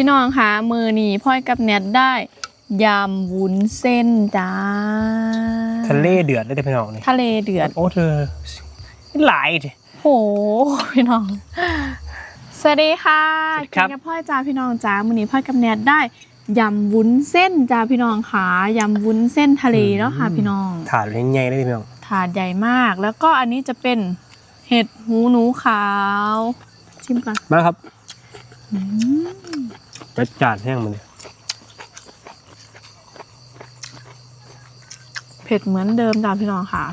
พี่น้องคะมือนี้พ่อยกับแนทได้ยำวุ้นเส้นจ้า ทะเลเดือดได้แต่พี่น้องนี่ทะเลเดือด โอ้เธอหลายดิโหพี่น้อง สวัสดีค่ะสวัสดีครับกินกับพ่อยจ้าพี่น้องจ้ามือนี้พ่อยกับแนทได้ยำวุ้นเส้นจ้าพี่น้องค่ะยำวุ้นเส้นทะเลเนาะค่ะพี่น้องถาดใหญ่ๆเลยพี่น้องถาดใหญ่มาก แล้วก็อันนี้จะเป็นเห็ดหูหนูขาว ชิมก่อนมาครับ อืม จัดจานแห้งมันเลยเผ็ดเหมือนเดิมจ้าพี่น้องค่ะ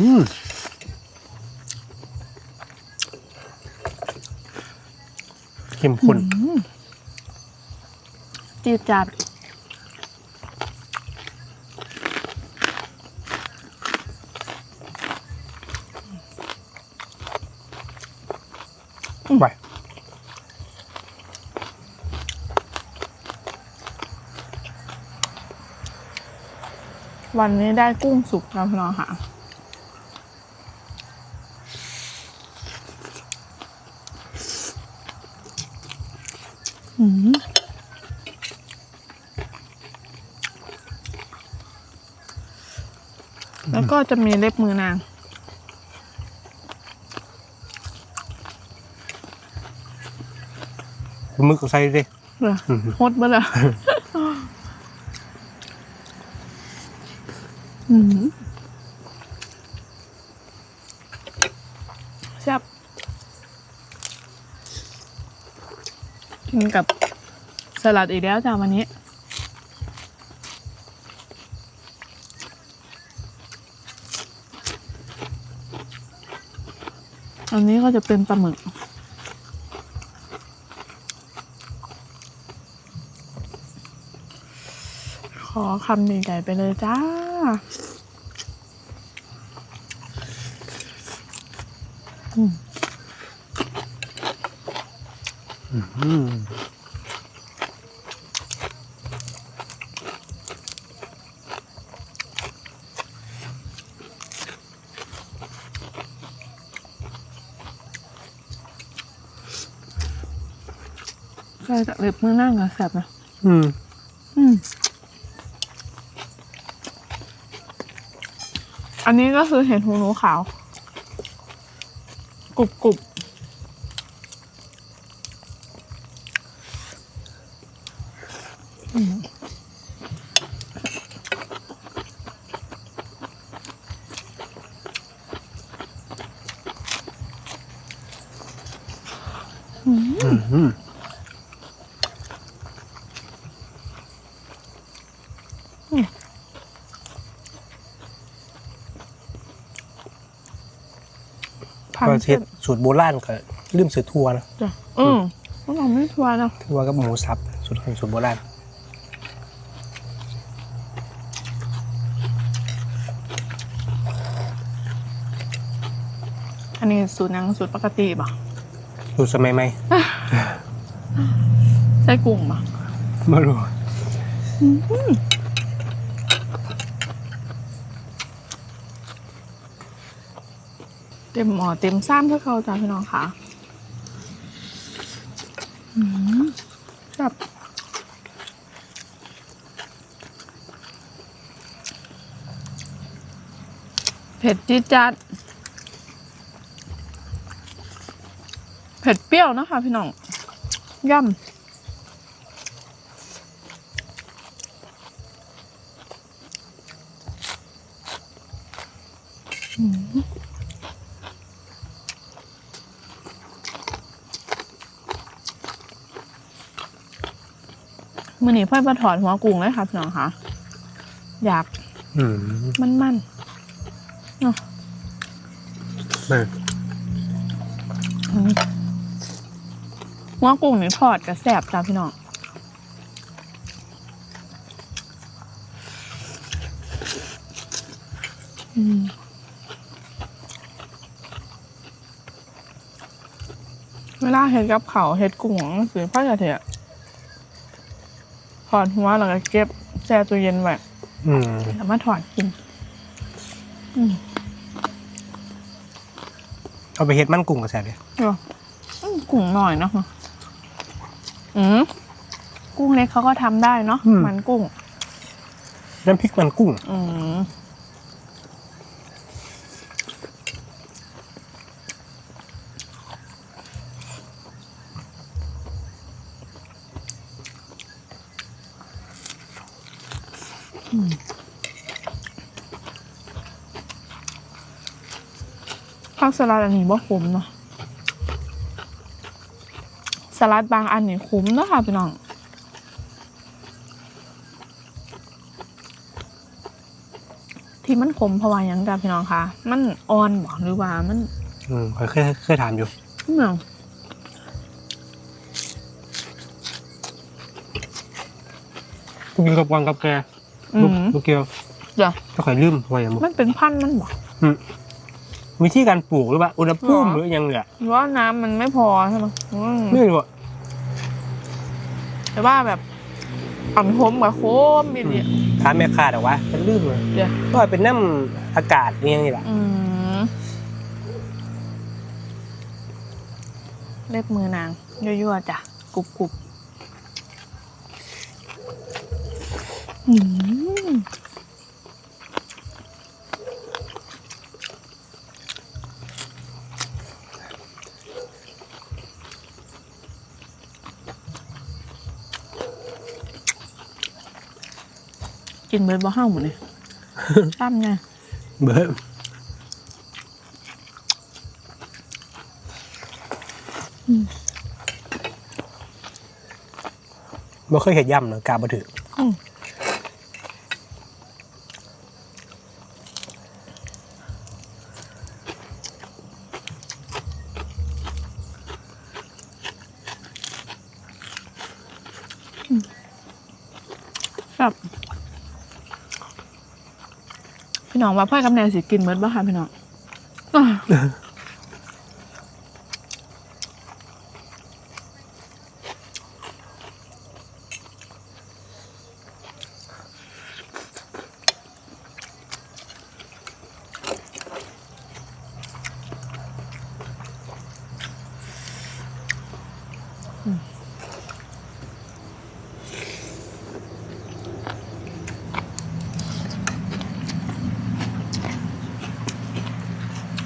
อืมเข้มข้นอืมจืดจัด ไปวันนี้ได้กุ้งสุกแล้วพี่น้องค่ะ อืมแล้วก็จะมีเล็บมือนาง มึกใส่ดิเหรออืมฮดเบ้อเลยอืมแซ่บกินกับสลัดอีกแล้วจ้าวันนี้อันนี้ก็จะเป็นปลาหมึก อคำใหญ่ๆไปเลยจ้าอืมใช่แต่เล็บมือนั่งอะแสบนะ อืม อืม อันนี้ก็คือเห็ดหูหนูขาว กรุบกรุบอืมอืม อืม พันประเทเส้ศนสูตรโบราณก็ลืมสือทัวนะจ้ะอืมมันเราไม่ทัวร์นะทัวกับหมูสับสูตรสูตรโบราณอันนี้สูตรนังสูตรปกติป่ะสูตรสมัยใหม่ใส่กุ้งป่ะไม่รู้ เต็มหมอเต็มซ้ำเพื่อเขาจ้าพี่น้องค่ะอืมแบบเผ็ดจี๊ดจัด เผ็ดเปรี้ยวนะคะพี่น้องย่ำ มือหนีพ่อยมาถอดหัวกุ้งเลยค่ะพี่น้องค่ะ อยากอืมมันมันเออๆอืมหัวกุ้งนี่ทอดกับแสบจ้าพี่น้องอืมเวลาเห็ดกับเขาวเห็ดกุ้งสือพ่อจะเถอะ ถอดหัวแล้วก็เก็บแช่ตู้เย็นไว้อืมแล้วมาถอดกิน อืมเอาไปเฮ็ดมันกุ้งกับแซ่บเลยเดี๋ยวอืมกุ้งหน่อยเนาะอืมกุ้งเล็กเขาก็ทำได้เนาะมันกุ้ง น้ำพริกมันกุ้ง อืม ผักสลัดอันนี้บ่ขมเนาะสลัดบางอันนี่ขมเนาะค่ะพี่น้องที่มันขมเพราะว่าหยังจ้ะพี่น้องคะมันอ่อนบ่หรือว่ามัน อืมเคยเคยเคยทานอยู่เหมือนกินกับวางกับแก อืลูกมลูกเกียวเดี๋ยวก็ค่อยลืมว่าอย่างบุมันเป็นพันธุ์มันบ่วิธีการปลูกหรือว่าอุณหภูมิหรอหรือยังเนี่ยหรือว่าน้ำมันไม่พอใช่ไหมอืมไม่รู้อะแต่ว่าแบบอ่อนขมกับโคมมีเดียถามแม่ค้าแต่ว่าจะลืมเลยเดี๋ยวก็เป็นน้ำอากาศนี่ยังนี่แหละอืมเล็บมือนางยั่วๆจ้ะกรุบกรุบอื กินเบิร์ดบ่ห้าวหมดเลยตั้มไงเบิร์ดบ่เคยเห็นย่ำเนอะกาบะถือ อืมครับ พี่ น้องว่าพ่อกับแนนสิกินเมิดบ้าค่ะพี่น้อง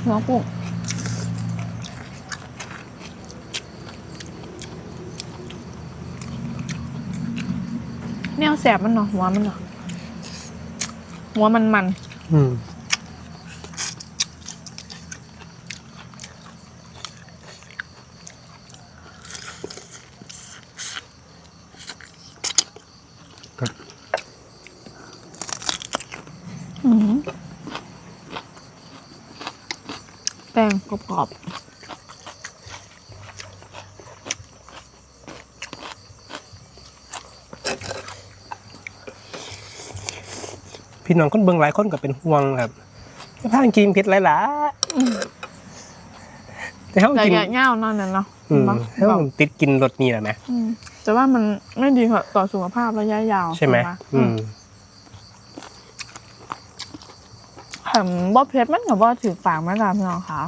อะน้องกุ้งแนวแสบมันเนาะหัวมันเนาะหัวมันมัน อืม ป้งกรอบพี่น้องคนเบิ่งหลายคนก็เป็นห่วงครับจะพากันกินเผ็ดหลายล่ะแต่เขาๆแต่กินอย่าเง่านั่นน่ะเนาะอืมบางเขาแบบติดกินรสนี่แหละไหมอืมแต่ว่ามันไม่ดีต่อสุขภาพระยะยาวใช่ไหมถูกปะอืม แถมบ่เพชรมันกับว่าถือปากมาตามพี่น้องค่ะ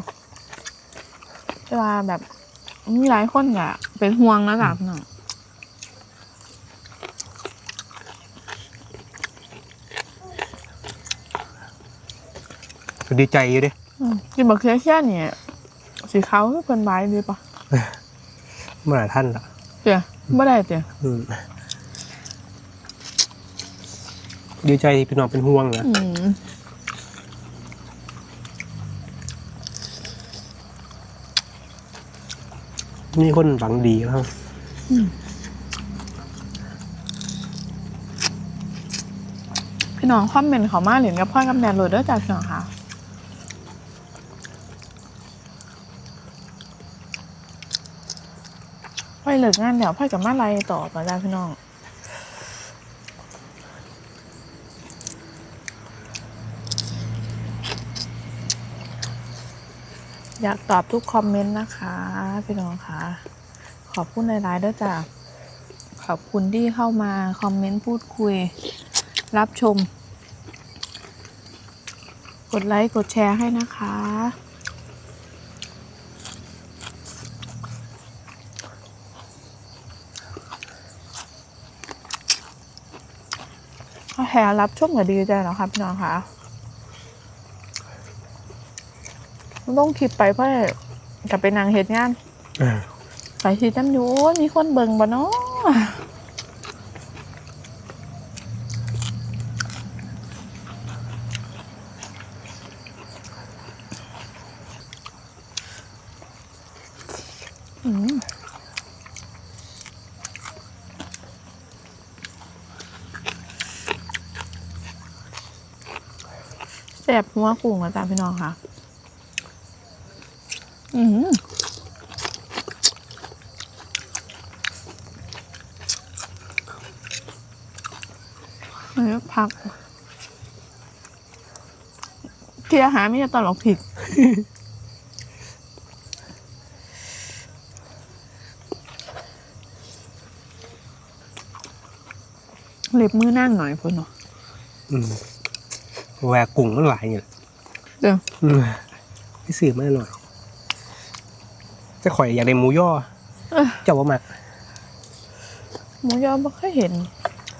เวลาแบบมีหลายคนอะเป็นห่วงแล้วจ้ะพี่น้องก็ดีใจอยู่เดิอืมกินบักเคียแค่เนี่ยสีขาวคือเพิ่นไว้ดีปะเมื่อไหร่ท่านละเดี๋ยวไม่ได้เดี๋ยวอืมดีใจที่พี่น้องเป็นห่วงนะ มีคนหวังดีแล้วพี่น้องคอมเมนต์เขามาเหรียญกับพ่อกับแนนโรดเด้อจ้ะพี่น้องค่ะไปเลิกงานเดี๋ยวพ่อกับมาไล่ต่อมาจ้าพี่น้อง อยากตอบทุกคอมเมนต์นะคะ พี่น้องคะ ขอบคุณหลายๆด้วยจ้ะขอบคุณที่เข้ามาคอมเมนต์พูดคุย รับชม กดไลค์ กดแชร์ให้นะคะ ก็แชร์รับชมก็ดีใจเล้วค่ะพี่น้องคะ ต้องคลิปไปเพื่อกลับไปนางเฮ็ดงานเออไปที่จำอยู่โอ้ยมีคนเบิ่งบ่เนาะอืมแสบหัวกุ้งอาจารย์พี่น้องค่ะ เฮ้ยพักที่อาหารไม่จะตลกผิดเล็บมือนั่งหน่อยพุ่นเนาะอืมแหวกกุ้งมันหลายอยู่แหละเดี๋ยวอืมไปซื้อมาหน่อย จะข่อยอยากได้หมูย่อเอ้ยเจ้าว่ามักหมูยอไม่เคยเห็น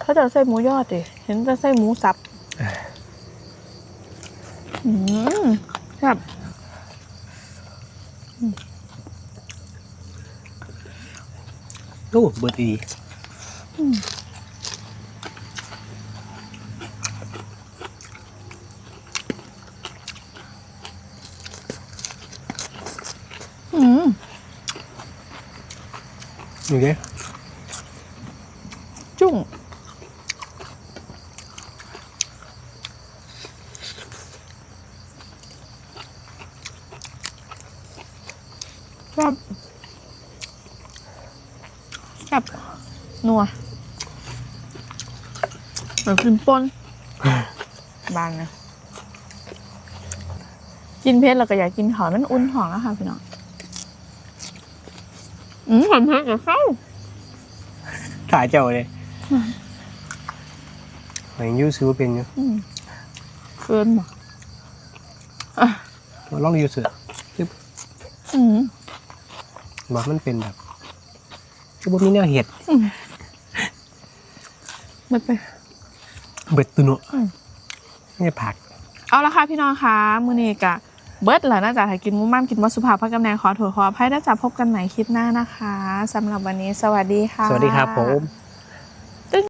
เขาจะใส่หมูยอดดิ เห็นจะใส่หมูสับอืมครับโอ้เบิดดีอืมนี่เด้ จุ้งครับ ครับนัวเหมือนกินป่นบางนะกินเพชรเราก็อยากกินหอมมันอุ่นหอมนะคะพี่น้องอืมหอมเพชรกับข้าวถ่ายเจ้าเลยหอยยูซื้อเป็นอยู่อืมเกินหมดมาลองยูซื้ออืมบอกมันเป็นแบบ คือบ่มีแนวเห็ดไม่ไป เบิดตุเนาะอืม นี่ผัก เอาละค่ะพี่น้องคะมือนี้กะเบิร์ดแล้วน่าจะให้กินหมุ้มั่มกินวัสุภาพพระกำแนงขอโทษขออภัยน่าจะพบกันใหม่คลิปหน้านะคะสำหรับวันนี้สวัสดีค่ะ สวัสดีครับผม